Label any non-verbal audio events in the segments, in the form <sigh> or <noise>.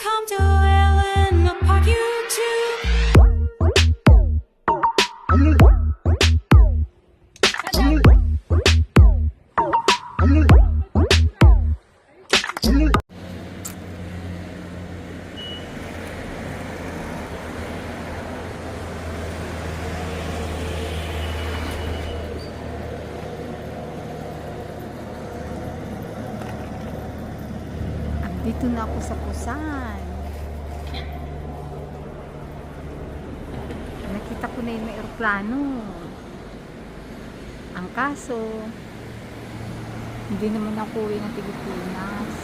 Welcome to Dito na ako sa Pusan. Nakita ko na yung may aeroplano. Ang kaso, hindi naman ako uwi ng Pilipinas.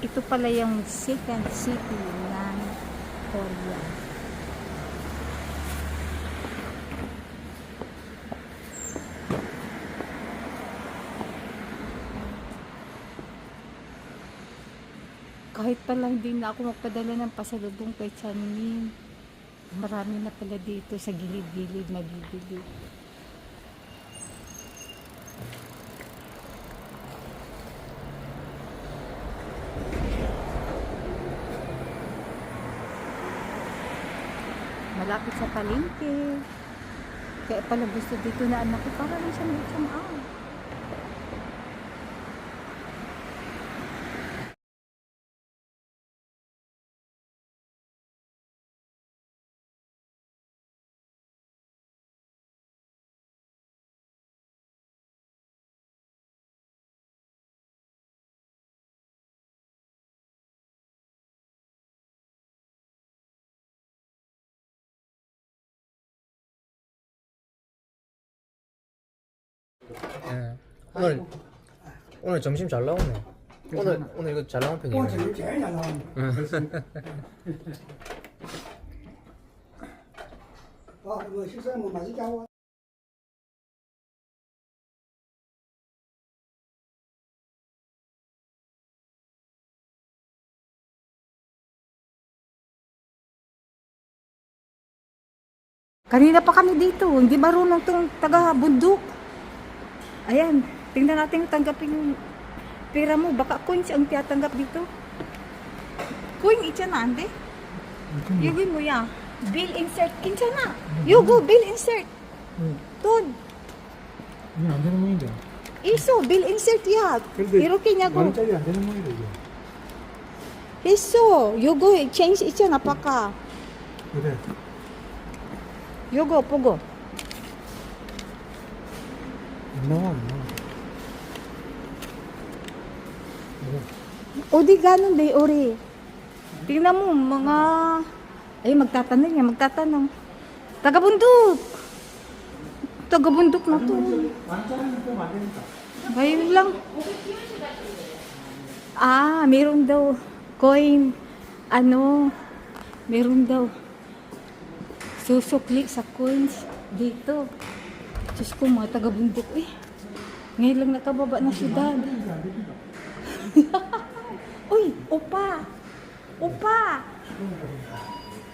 Ito pala yung second city ng Korea. Kahit pala hindi na ako magpadala ng pasalubong kay Chanmin. Marami na pala dito sa gilid-gilid mabibili. Malapit sa palengke. Kaya pala gusto dito na anak ko para lang siya may out. 예. 오늘 오늘 점심 잘 나오네. 오늘 오늘 이거 잘 나온 편이에요. 꼴찌는 제일 잘. 아, 뭐 식사 뭐 맛있게 하고. Kanina pa kami dito, hindi marunong tong taga bundok. Ayan, tingnan natin tanggapin yung pera mo. Baka coins ang tiyatanggap dito. Coin itya na, ande? Yugoy mo ya. Bill insert. Kinsa na. Yugo, bill insert. Oh. Tod. Ya, ande na mo yun Iso, bill insert ya. Pero kanya ko. Wala tayo, ande na mo yun Iso, yugo, change itya napaka. Yugo, pugo. Yugo. No, no. O oh, di ganun day ori. Tingnan mo mga ay magtatanong niya, magtatanong. Tagabundok. Tagabundok na to. Ngayon lang. Ah, meron daw coin ano meron daw susukli sa coins dito. Diyos ko, mga taga-bundok eh. Ngayon lang nakababa na syudad. <laughs> Uy, upa! Upa!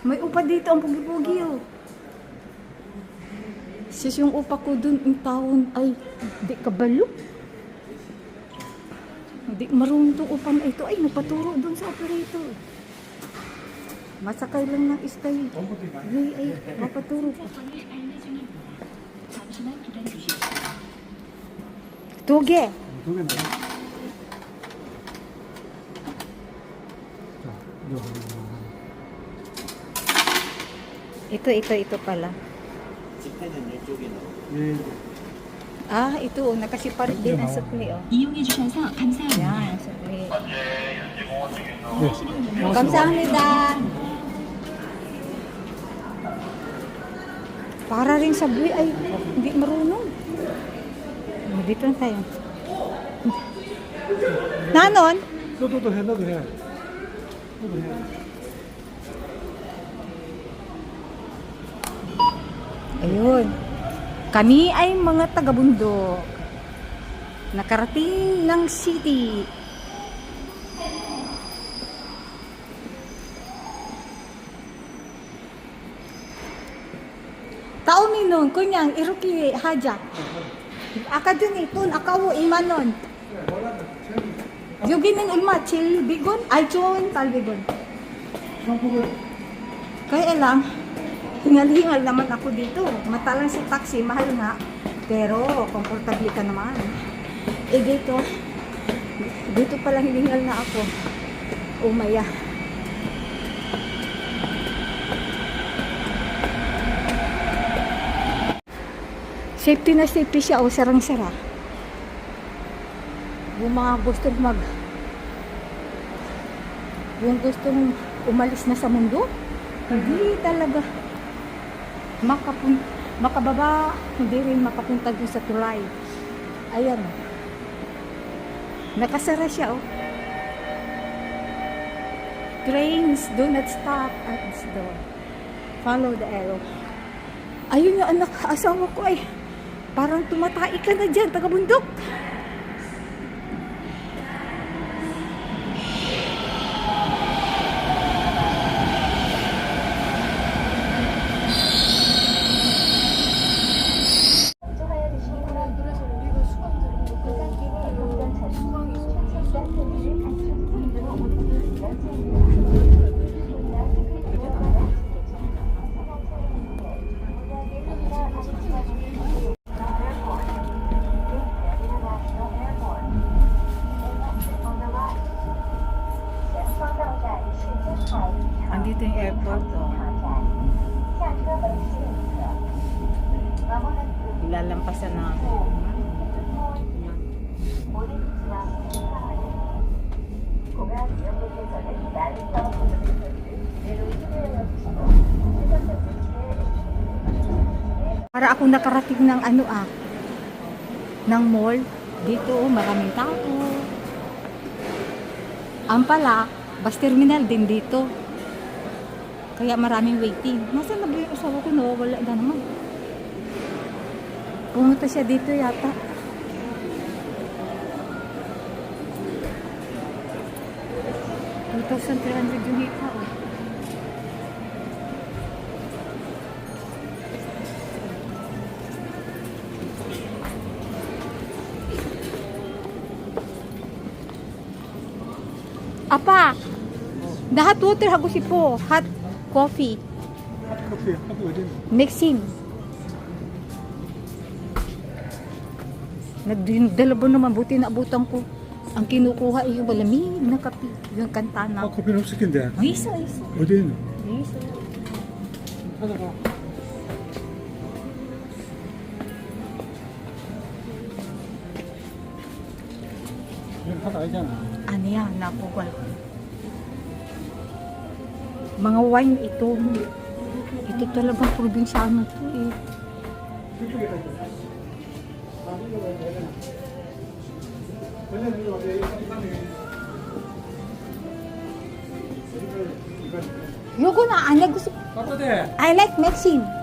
May upa dito ang pugi-pugi oh. Sis yung upa ko dun, yung taon, ay, di kabalo. Hindi marunong upa na ito. Ay, napaturo dun sa operator. Masakay lang ng istay. Ay, ay, mapaturo pa. Tuge. 두개 나와. 자, 이거. Ito, ito, ito pala. 예. Ah, ito, oh, nakasiparit din ang sukli, oh. 이용해 주셔서 감사합니다. Yan, sukli. 하시는 분은 Kamsahamnida. Para rin sa buhay ay hindi marunong. Oh, Dito na tayo. Nanon? 너도 해, 너도 해. 너도 해. Ayun. Kami ay mga taga-bundok. Nakarating ng city. Tao minon, kunyang, iruki haja. Aka dun eh, tun, akawo, imanon. Yugimin ulma, chill bigon, ay chon talbigon. Kaya lang, hingal-hingal naman ako dito. Mata lang sa taxi, mahal nga. Pero, komportable ka naman. Eh dito, dito palang hingal na ako. Umaya. Safety na safety siya o sarang-sara. Yung mga gustong mag yung gustong umalis na sa mundo, hindi talaga makapun makababa, hindi rin makapunta dun sa tulay. Ayan. oh. Nakasara siya, oh. Trains do not stop at this door. Follow the arrow. Ayun yung anak, asawa ko ay parang tumatai ka na dyan, taga bundok. Airport, oh. Ilalampasan namin. Para ako nakarating ng ano ah, ng mall. Dito, maraming tao. Ang pala, bus terminal din dito. Kaya maraming waiting. Nasaan na ba yung asawa ko? Nawawala na naman. Pumunta siya dito yata. Three hundred yung hika. Oh. Apa, hot water hagusi po. Hot coffee. Hot coffee, hot wedding. Mixing. Naman, buti na abutan ko. Ang kinukuha eh, ay malamig na kape, yung kanta na. Hot coffee ng second yan? Visa, isa. Wedding. Oh, Visa. Ano ka? Ah. Ano yan? Nakukuha ko. Mga wine ito. Ito talagang probinsyano to eh. Yoko na, ano gusto? 깜빡대. I like mixing.